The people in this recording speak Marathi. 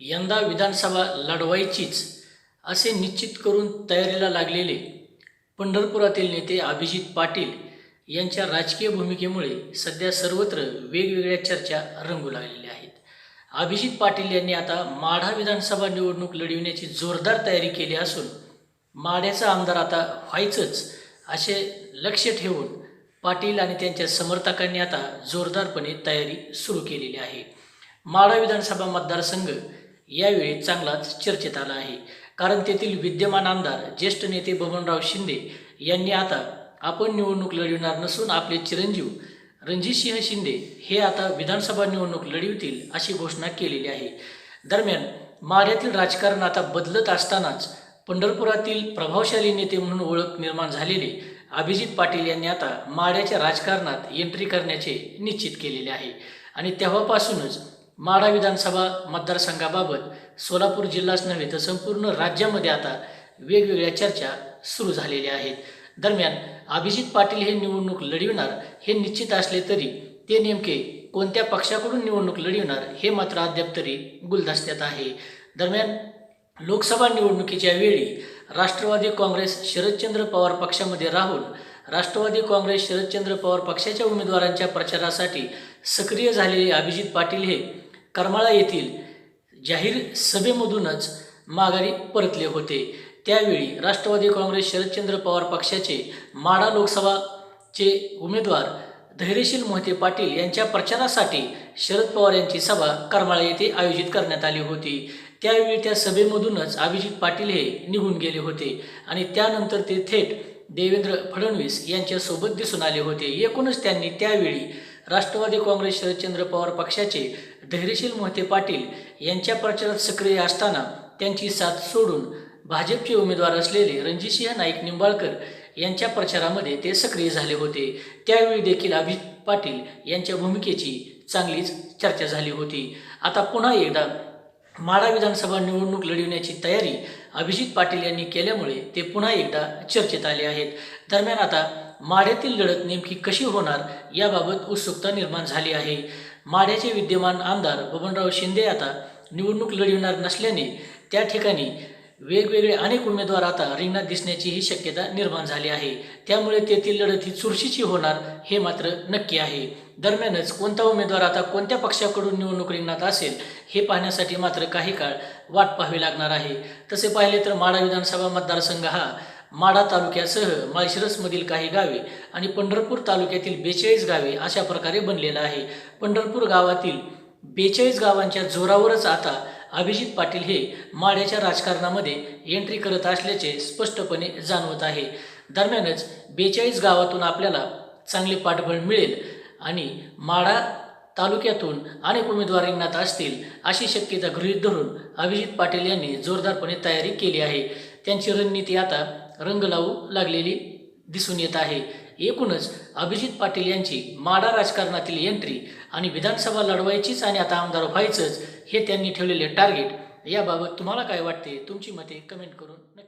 यंदा विधानसभा लढवायचीच असे निश्चित करून तयारीला लागलेले पंढरपुरातील नेते अभिजित पाटील यांच्या राजकीय भूमिकेमुळे सध्या सर्वत्र वेगवेगळ्या चर्चा रंगू लागलेल्या आहेत. अभिजित पाटील यांनी आता माढा विधानसभा निवडणूक लढविण्याची जोरदार तयारी केली असून माढ्याचा आमदार आता व्हायचंच असे लक्ष ठेवून पाटील आणि त्यांच्या समर्थकांनी आता जोरदारपणे तयारी सुरू केलेली आहे. माढा विधानसभा मतदारसंघ यावेळी चांगलाच चर्चेत आला आहे. कारण तेथील विद्यमान आमदार ज्येष्ठ नेते बबनराव शिंदे यांनी आता आपण निवडणूक लढविणार नसून आपले चिरंजीव रणजितसिंह शिंदे हे आता विधानसभा निवडणूक लढवितील अशी घोषणा केलेली आहे. दरम्यान माढ्यातील राजकारण आता बदलत असतानाच पंढरपुरातील प्रभावशाली नेते म्हणून ओळख निर्माण झालेले अभिजित पाटील यांनी आता माढ्याच्या राजकारणात एंट्री करण्याचे निश्चित केलेले आहे. आणि तेव्हापासूनच माढा विधानसभा मतदारसंघाबाबत सोलापूर जिल्हाच नव्हे तर संपूर्ण राज्यामध्ये आता वेगवेगळ्या चर्चा सुरू झालेल्या आहेत. दरम्यान अभिजित पाटील हे निवडणूक लढविणार हे निश्चित असले तरी ते नेमके कोणत्या पक्षाकडून निवडणूक लढविणार हे मात्र अद्याप तरी गुलदस्त्यात आहे. दरम्यान लोकसभा निवडणुकीच्या वेळी राष्ट्रवादी काँग्रेस शरदचंद्र पवार पक्षामध्ये राहून राष्ट्रवादी काँग्रेस शरदचंद्र पवार पक्षाच्या उमेदवारांच्या प्रचारासाठी सक्रिय झालेले अभिजित पाटील हे करमाळा येथील जाहीर सभेमधूनच माघारी परतले होते. त्यावेळी राष्ट्रवादी काँग्रेस शरदचंद्र पवार पक्षाचे माडा लोकसभाचे उमेदवार धैर्यशील मोहिते पाटील यांच्या प्रचारासाठी शरद पवार यांची सभा करमाळा येथे आयोजित करण्यात आली होती. त्यावेळी त्या सभेमधूनच अभिजित पाटील हे निघून गेले होते आणि त्यानंतर ते थेट देवेंद्र फडणवीस यांच्यासोबत दिसून आले होते. एकूणच त्यांनी त्यावेळी राष्ट्रवादी काँग्रेस शरदचंद्र पवार पक्षाचे धैर्यशील मोहिते पाटील यांच्या प्रचारात सक्रिय असताना त्यांची साथ सोडून भाजपचे उमेदवार असलेले रणजितसिंह नाईक निंबाळकर यांच्या प्रचारामध्ये ते सक्रिय झाले होते. त्यावेळी देखील अभिजित पाटील यांच्या भूमिकेची चांगलीच चर्चा झाली होती. आता पुन्हा एकदा माढा विधानसभा निवडणूक लढविण्याची तयारी अभिजित पाटील यांनी केल्यामुळे ते पुन्हा एकदा चर्चेत आले आहेत. दरम्यान आता माढ्यातील लढत नेमकी कशी होणार याबाबत उत्सुकता निर्माण झाली आहे. माढ्याचे विद्यमान आमदार बबनराव शिंदे आता निवडणूक लढविणार नसल्याने त्या ठिकाणी वेगवेगळे अनेक उमेदवार आता रिंगणात दिसण्याचीही शक्यता निर्माण झाली आहे. त्यामुळे तेथील लढत ही चुरशीची होणार हे मात्र नक्की आहे. दरम्यानच कोणता उमेदवार आता कोणत्या पक्षाकडून निवडणूक रिंगणात असेल हे पाहण्यासाठी मात्र काही काळ वाट पाहावी लागणार आहे. तसे पाहिले तर माढा विधानसभा मतदारसंघ हा माढा तालुक्यासह माळशिरसमधील काही गावे आणि पंढरपूर तालुक्यातील बेचाळीस गावे अशा प्रकारे बनलेला आहे. पंढरपूर गावातील बेचाळीस गावांच्या जोरावरच आता अभिजित पाटील हे माढ्याच्या राजकारणामध्ये एंट्री करत असल्याचे स्पष्टपणे जाणवत आहे. दरम्यानच बेचाळीस गावातून आपल्याला चांगले पाठबळ मिळेल आणि माढा तालुक्यातून अनेक उमेदवार रिंगणात असतील अशी शक्यता गृहीत धरून अभिजित पाटील यांनी जोरदारपणे तयारी केली आहे. त्यांची रणनीती आता रंग लावू लागलेली दिसून येत आहे. एकूणच अभिजित पाटील यांची माडा राजकारणातील एंट्री आणि विधानसभा लढवायचीच आणि आता आमदार व्हायचंच हे त्यांनी ठेवलेले टार्गेट. याबाबत तुम्हाला काय वाटते? तुमची मते कमेंट करून नक्की